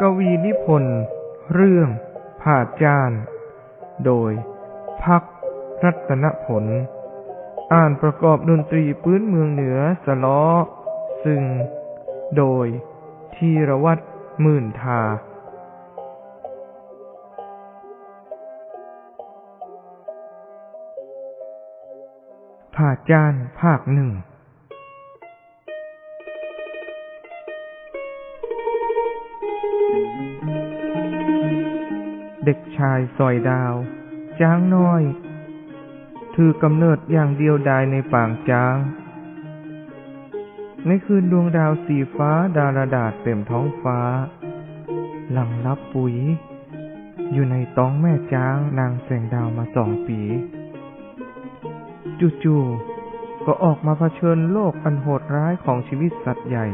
กวีนิพนธ์เรื่องผาจาน โดยพักรัตนผล อ่านประกอบดนตรีพื้นเมืองเหนือสล้อ ซึ่ง โดยธีรวัตรมื่นทาผาจานภาคหนึ่ง เด็กชายซอยดาว จ้างน้อย ถือกำเนิดอย่างเดียวดายในป่างจ้าง ในคืนดวงดาวสีฟ้าดาราดาษเต็มท้องฟ้า หลังรับปุ๋ย อยู่ในต้องแม่จ้างนางแสงดาวมาสองปีจู่ๆก็ออกมาเผชิญโลกอันโหดร้ายของชีวิตสัตว์ใหญ่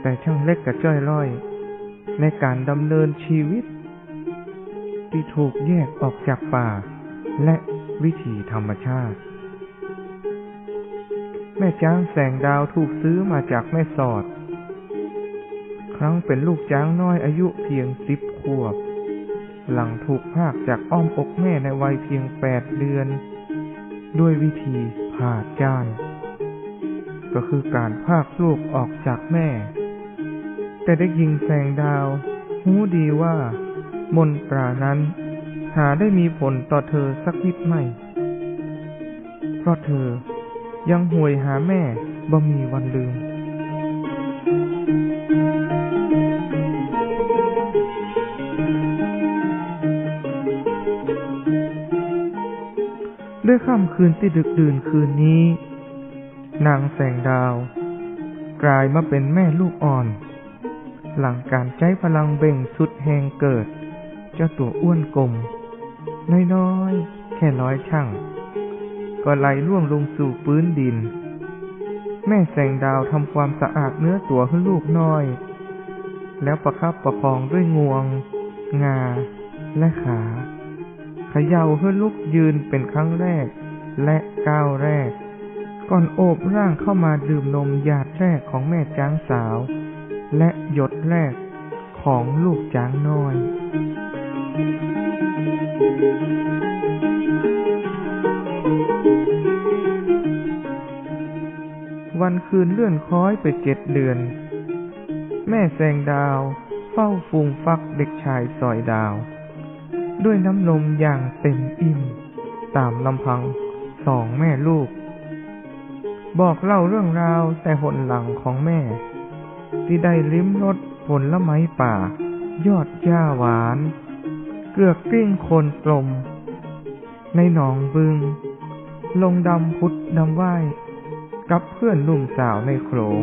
แต่ช่างเล็กกระจ้อยร้อย ในการดำเนินชีวิต ที่ถูกแยกออกจากป่า และวิถีธรรมชาติ แม่จ้างแสงดาวถูกซื้อมาจากแม่สอด ครั้งเป็นลูกจ้างน้อยอายุเพียงสิบขวบ หลังถูกพากจากอ้อมอกแม่ในวัยเพียงแปดเดือน ด้วยวิธีผ่าจ้าน ก็คือการพากลูกออกจากแม่ แต่ได้ยิงแสงดาวรู้ดีว่า มนตรานั้น หาได้มีผลต่อเธอสักนิดไม่ เพราะเธอยังห่วยหาแม่บ่มีวันลืม ด้วยค่ำคืนที่ดึกดื่นคืนนี้ นางแสงดาว กลายมาเป็นแม่ลูกอ่อน หลังการใช้พลังเบ่งสุดแหงเกิด เจ้าตัวอ้วนกลม น้อยๆ แค่ร้อยช่าง ก็ไหลล่วงลงสู่พื้นดิน แม่แสงดาวทำความสะอาดเนื้อตัวให้ลูกน้อย แล้วประคับประคองด้วยงวง งา และขาเขย่าให้ลูกยืนเป็นครั้งแรก และก้าวแรก ก่อนโอบร่างเข้ามาดื่มนมหยาดแรกของแม่จ้างสาว และหยดแรกของลูกจ้างน้อย วันคืนเลื่อนคล้อยไปเจ็ดเดือน แม่แสงดาวเฝ้าฟูงฟักเด็กชายสอยดาว ด้วยน้ำนมอย่างเต็มอิ่ม ตามลำพังสองแม่ลูก บอกเล่าเรื่องราวแต่หนหลังของแม่ ที่ได้ลิ้มรสผลละไม้ป่า ยอดหญ้าหวาน เกลือกกลิ้งโคนกลม ในหนองบึง ลงดำพุดดำว่ายกับเพื่อนหนุ่มสาวในโขลง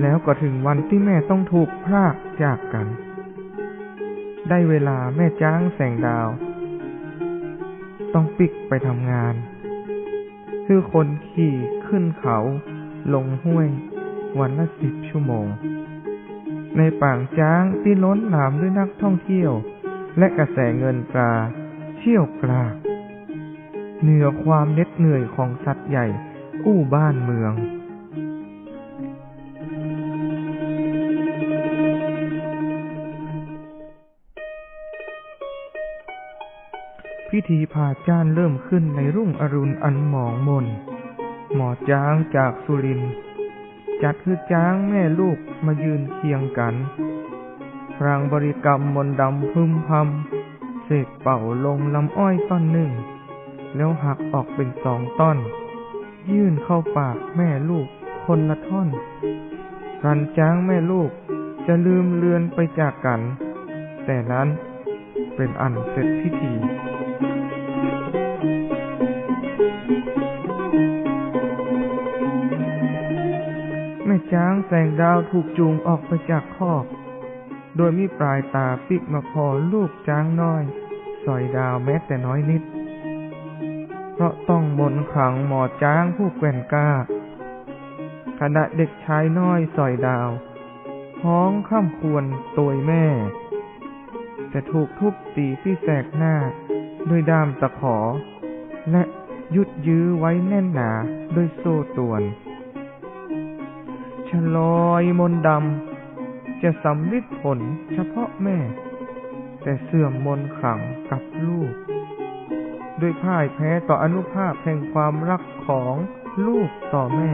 แล้วก็ถึงวันที่แม่ต้องถูกพรากจากกัน ได้เวลาแม่จ้างแสงดาว ต้องปิกไปทำงาน คือคนขี่ขึ้นเขา ลงห้วย วันละสิบชั่วโมง ในป่างจ้างที่ล้นหลามด้วยนักท่องเที่ยว และกระแสเงินตราเชี่ยวกราก เหนือความเหน็ดเหนื่อยของสัตว์ใหญ่กู้บ้านเมืองพิธีผ่าจ้านเริ่มขึ้นในรุ่งอรุณอันหมองมน หมอจ้างจากสุรินทร์ จัดคือจ้างแม่ลูกมายืนเคียงกัน พรางบริกรรมมนดำพึมพำเสกเป่าลงลำอ้อยต้นหนึ่ง แล้วหักออกเป็นสองต้น ยื่นเข้าปากแม่ลูกคนละท่อนรันจ้างแม่ลูกจะลืมเลือนไปจากกัน แต่นั้นเป็นอันเสร็จพิธี แม่จ้างแสงดาวถูกจูงออกไปจากคอก โดยมีปลายตาปิกมาพอลูกจ้างน้อย สอยดาวแม้แต่น้อยนิด เพราะต้องมนขังหมอจ้างผู้แกว่นกล้า ขณะเด็กชายน้อยสอยดาวห้องข้ามควรตัวแม่แต่ถูกทุบตีที่แสกหน้าด้วยด้ามตะขอ และยุดยื้อไว้แน่นหนาด้วยโซ่ตวน ชลอยมนดำ จะสำลิดผลเฉพาะแม่ แต่เสื่อมมนขังกับลูก ด้วยพ่ายแพ้ต่ออนุภาพแห่งความรักของลูกต่อแม่